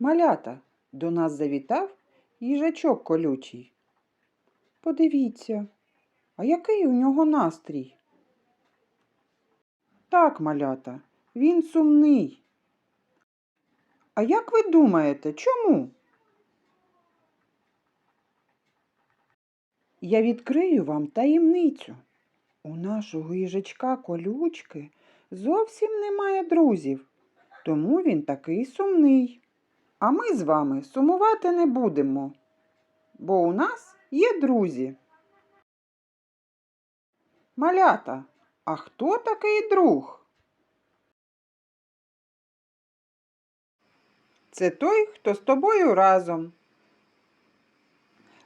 Малята, до нас завітав їжачок колючий. Подивіться, а який у нього настрій? Так, малята, він сумний. А як ви думаєте, чому? Я відкрию вам таємницю. У нашого їжачка колючки зовсім немає друзів, тому він такий сумний. А ми з вами сумувати не будемо, бо у нас є друзі. Малята, а хто такий друг? Це той, хто з тобою разом.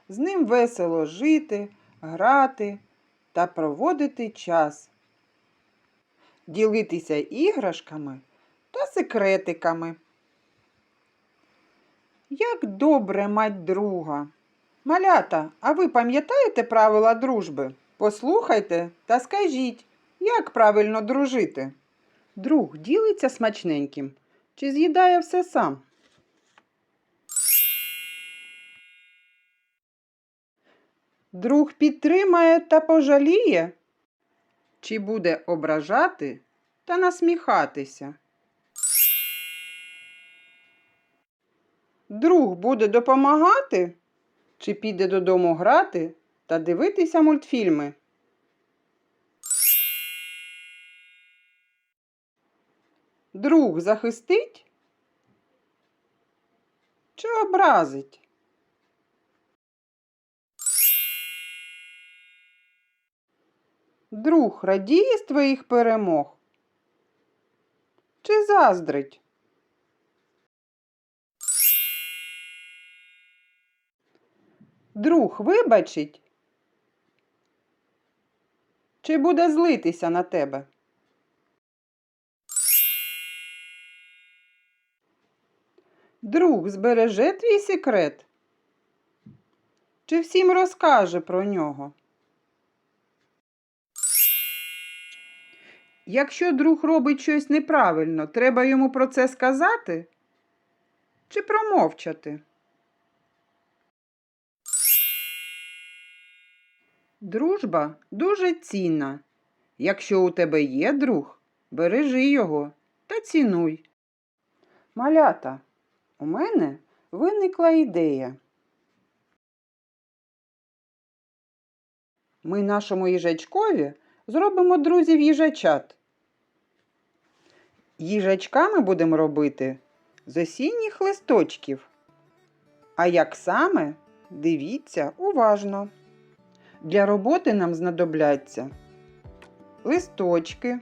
З ним весело жити, грати та проводити час, ділитися іграшками та секретиками. Як добре мать друга. Малята, а ви пам'ятаєте правила дружби? Послухайте та скажіть, як правильно дружити? Друг ділиться смачненьким чи з'їдає все сам? Друг підтримає та пожаліє? Чи буде ображати та насміхатися? Друг буде допомагати? Чи піде додому грати та дивитися мультфільми? Друг захистить? Чи образить? Друг радіє з твоїх перемог? Чи заздрить? Друг вибачить? Чи буде злитися на тебе? Друг збереже твій секрет? Чи всім розкаже про нього? Якщо друг робить щось неправильно, треба йому про це сказати? Чи промовчати? Дружба дуже цінна. Якщо у тебе є друг, бережи його та цінуй. Малята, у мене виникла ідея. Ми нашому їжачкові зробимо друзів їжачат. Їжачками будемо робити з осінніх листочків. А як саме, дивіться уважно. Для роботи нам знадобляться листочки,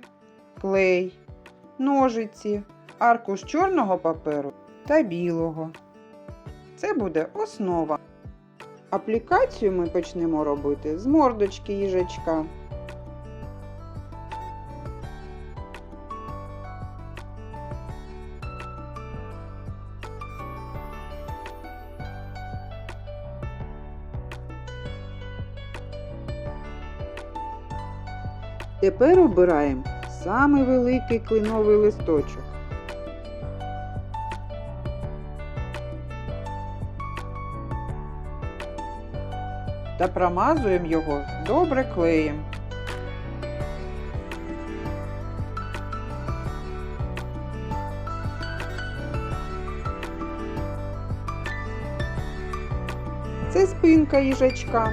клей, ножиці, аркуш чорного паперу та білого. Це буде основа. Аплікацію ми почнемо робити з мордочки їжачка. Тепер обираємо самий великий клиновий листочок. Та промазуємо його добре клеєм. Це спинка їжачка.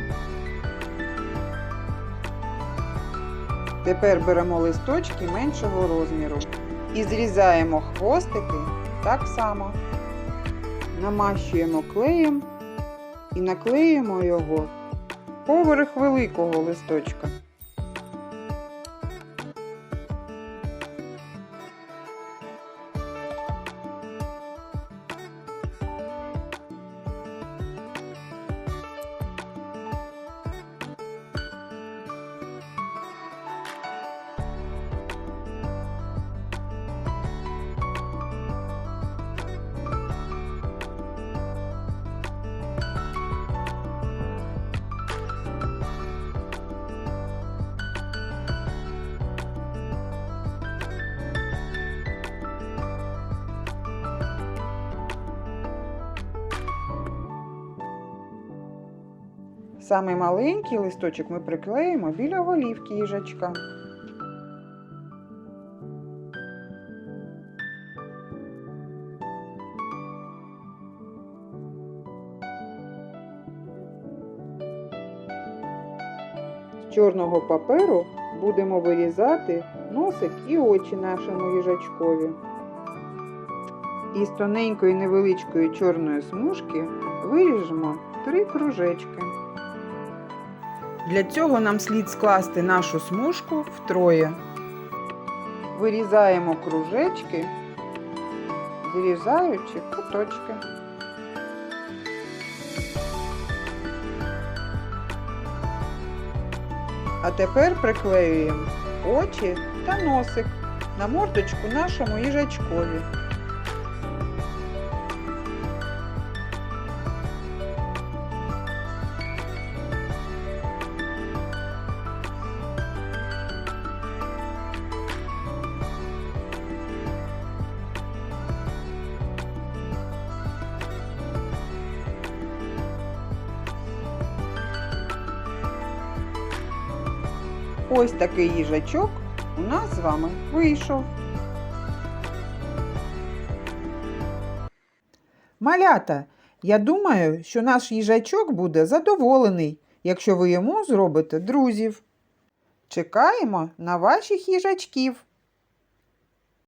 Тепер беремо листочки меншого розміру і зрізаємо хвостики так само. Намащуємо клеєм і наклеїмо його поверх великого листочка. Самий маленький листочок ми приклеїмо біля голівки їжачка. З чорного паперу будемо вирізати носик і очі нашому їжачкові. Із тоненької невеличкої чорної смужки виріжемо три кружечки. Для цього нам слід скласти нашу смужку втроє. Вирізаємо кружечки, зрізаючи куточки. А тепер приклеюємо очі та носик на мордочку нашому їжачкові. Ось такий їжачок у нас з вами вийшов. Малята, я думаю, що наш їжачок буде задоволений, якщо ви йому зробите друзів. Чекаємо на ваших їжачків.